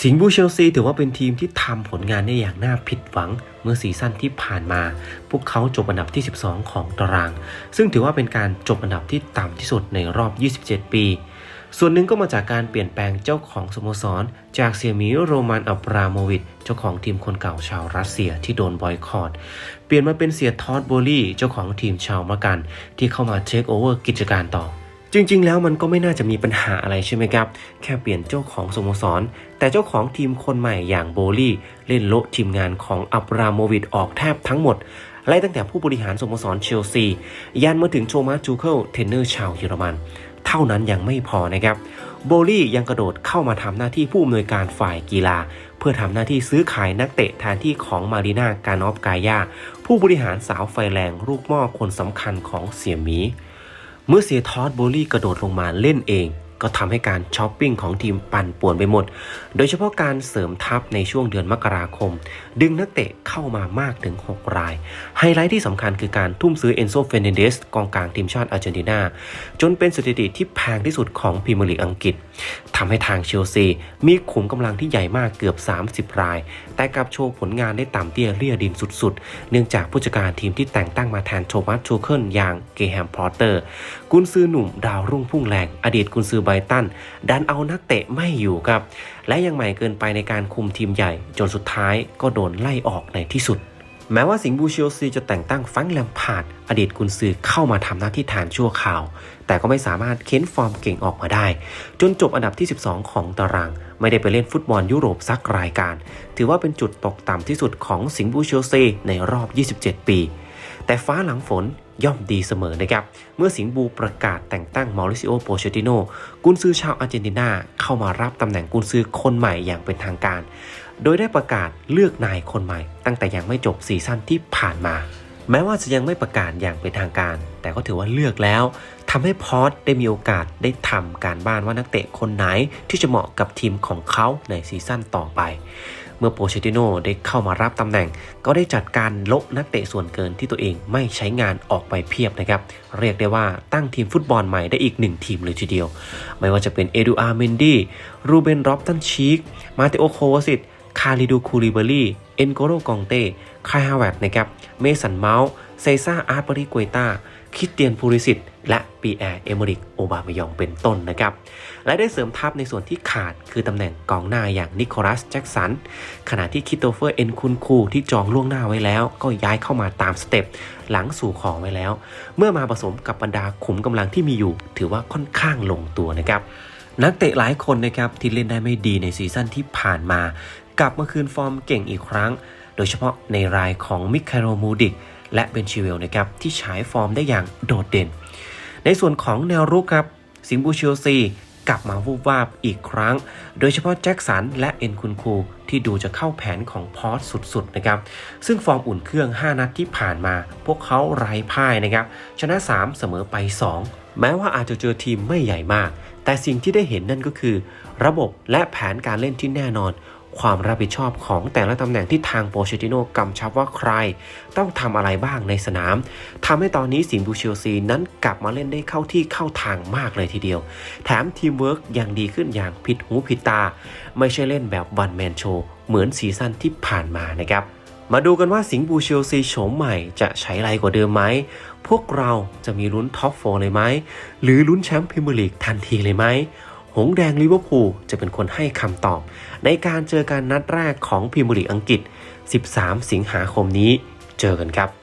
สิงห์บูเชลซีถือว่าเป็นทีมที่ทำผลงานได้อย่างน่าผิดหวังเมื่อซีซั่นที่ผ่านมา พวกเขาจบอันดับที่ 12 ของตาราง ซึ่งถือว่าเป็นการจบอันดับที่ต่ำที่สุดในรอบ 27 ปี ส่วนหนึ่งก็มาจากการเปลี่ยนแปลงเจ้าของสโมสร จากเสียมีโรมันอับราโมวิชเจ้าของทีมคนเก่าชาวรัสเซียที่โดนบอยคอรดเปลี่ยนมาเป็นเสียทอดโบลี่เจ้าของทีมชาวมะกัน ที่เข้ามาเทคโอเวอร์กิจการต่อ จริง ๆ แล้วมันก็ไม่น่าจะมีปัญหาอะไรใช่ไหมครับ แค่เปลี่ยนเจ้าของสโมสร แต่เจ้าของทีมคนใหม่อย่างโบลี่เล่นโละทีมงานของอับราโมวิชออกแทบทั้งหมดไล่ตั้งแต่ผู้บริหารสโมสรเชลซียันมาถึงโชมาจูเคิลเทนเนอร์ชาวเยอรมัน เท่านั้นยังไม่พอนะครับ โบลี่ยังกระโดดเข้ามาทำหน้าที่ผู้อำนวยการฝ่ายกีฬา เพื่อทำหน้าที่ซื้อขายนักเตะแทนที่ของมารีนาการอฟกายาผู้บริหารสาวไฟแรงลูกหม้อคนสำคัญของเสี่ยหมี เมื่อเสียทอดโบลี่กระโดดลงมาเล่นเอง ก็ทำให้การช้อปปิ้งของทีมปั่นป่วนไปหมด โดยเฉพาะการเสริมทัพในช่วงเดือนมกราคม ดึงนักเตะเข้ามามากถึง 6 ราย ไฮไลท์ที่สำคัญคือการทุ่มซื้อเอนโซเฟเนเดสกองกลางทีมชาติอาร์เจนตินา จนเป็นสถิติที่แพงที่สุดของพรีเมียร์ลีกอังกฤษทำให้ทางเชลซีมีขุมกำลังที่ใหญ่มากเกือบ 30 ราย แต่กลับโชว์ผลงานได้ต่ำเตี้ยเลี่ยดินสุดๆ เนื่องจากผู้จัดการทีมที่แต่งตั้งมาแทนโทมัสชูเคิลอย่างเกแฮมพอตเตอร์กุนซือหนุ่มดาวรุ่งพุ่งแรงอดีตกุนซือบตันดันเอานักเตะไม่อยู่ครับ และยังใหม่เกินไปในการคุมทีมใหญ่ จนสุดท้ายก็โดนไล่ออกในที่สุด แม้ว่าสิงห์บูเชลซีจะแต่งตั้งฟรงแลมพาร์ดอดีตกุนซือเข้ามาทำหน้าที่แทนชั่วคราว แต่ก็ไม่สามารถเค้นฟอร์มเก่งออกมาได้ จนจบอันดับที่ 12 ของตาราง ไม่ได้ไปเล่นฟุตบอลยุโรปสักรายการ ถือว่าเป็นจุดตกต่ำที่สุดของสิงห์บูเชลซีในรอบ 27 ปี แต่ฟ้าหลังฝนย่อมดีเสมอนะครับ เมื่อสิงห์บูประกาศแต่งตั้งมาริซิโอ โปเชติโน กุนซือชาวอาร์เจนตินา เข้ามารับตำแหน่งกุนซือคนใหม่อย่างเป็นทางการ โดยได้ประกาศเลือกนายคนใหม่ ตั้งแต่ยังไม่จบซีซั่นที่ผ่านมา แม้ว่าจะยังไม่ประกาศอย่างเป็นทางการ แต่ก็ถือว่าเลือกแล้วทำให้พอตได้มีโอกาสได้ทำการบ้านว่านักเตะคนไหนที่จะเหมาะกับทีมของเขาในซีซั่นต่อไป มื่อโปเชติโนได้เข้ามารับตำแหน่ง ก็ได้จัดการละนักเตะส่วนเกินที่ตัวเองไม่ใช้งานออกไปเพียบนะครับ เรียกได้ว่าตั้งทีมฟุตบอลใหม่ได้อีกหนึ่งทีมเลยทีเดียว ไม่ว่าจะเป็นเอดูอาร์เมนดี้รูเบนร็อบตันชีกมาเตโอโควาซิตคาริดูคูริเบอรี่เอนโกโรกองเต้คายฮาวเวตนะครับเมสันเมาส์เซซ่าอาร์ปริกวยตาคริสเตียนพูริสิต และปีแอร์เอเมริกโอบามายองเป็นต้นนะครับ และได้เสริมทัพในส่วนที่ขาดคือตำแหน่งกองหน้าอย่างนิโคลัสแจ็กสัน ขณะที่คิโตเฟอร์เอ็นคุนคูที่จองล่วงหน้าไว้แล้ว ก็ย้ายเข้ามาตามสเต็ปหลังสู่ขอไว้แล้ว เมื่อมาผสมกับบรรดาขุมกำลังที่มีอยู่ ถือว่าค่อนข้างลงตัวนะครับ นักเตะหลายคนนะครับที่เล่นได้ไม่ดีในซีซั่นที่ผ่านมา กลับมาคืนฟอร์มเก่งอีกครั้ง โดยเฉพาะในรายของมิคาโรมูดิกและเบนชิเวลนะครับที่ฉายฟอร์มได้อย่างโดดเด่น ในส่วนของแนวรุกครับสิงบูเชลซีกลับมาวูบวาบอีกครั้ง โดยเฉพาะแจ็คสันและเอ็นคุนคูที่ดูจะเข้าแผนของพอสสุดๆนะครับ ซึ่งฟอร์มอุ่นเครื่อง 5 นัดที่ผ่านมา พวกเขาไร้พ่ายนะครับ ชนะ 3 เสมอไป 2 แม้ว่าอาจจะเจอทีมไม่ใหญ่มาก แต่สิ่งที่ได้เห็นนั่นก็คือ ระบบและแผนการเล่นที่แน่นอน ความรับผิดชอบของแต่ละตำแหน่งที่ทางโปเชติโนกำชับว่าใคร ต้องทำอะไรบ้างในสนามทำให้ตอนนี้สิงห์บูเชลซีนั้นกลับมาเล่นได้เข้าที่เข้าทางมากเลยทีเดียว แถมทีมเวิร์กยังดีขึ้นอย่างผิดหูผิดตา ไม่ใช่เล่นแบบวันแมนโชว์เหมือนซีซั่นที่ผ่านมานะครับมาดูกันว่าสิงห์บูเชลซีโฉมใหม่จะใช้ไรกว่าเดิมไหม พวกเราจะมีลุ้นท็อปโฟเลยไหม หรือลุ้นแชมป์พรีเมียร์ลีกทันทีเลยไหม หงแดงลิเวอร์พูลจะเป็นคนให้คำตอบ ในการเจอกันนัดแรกของพรีเมียร์ลีกอังกฤษ 13 สิงหาคมนี้ เจอกันครับ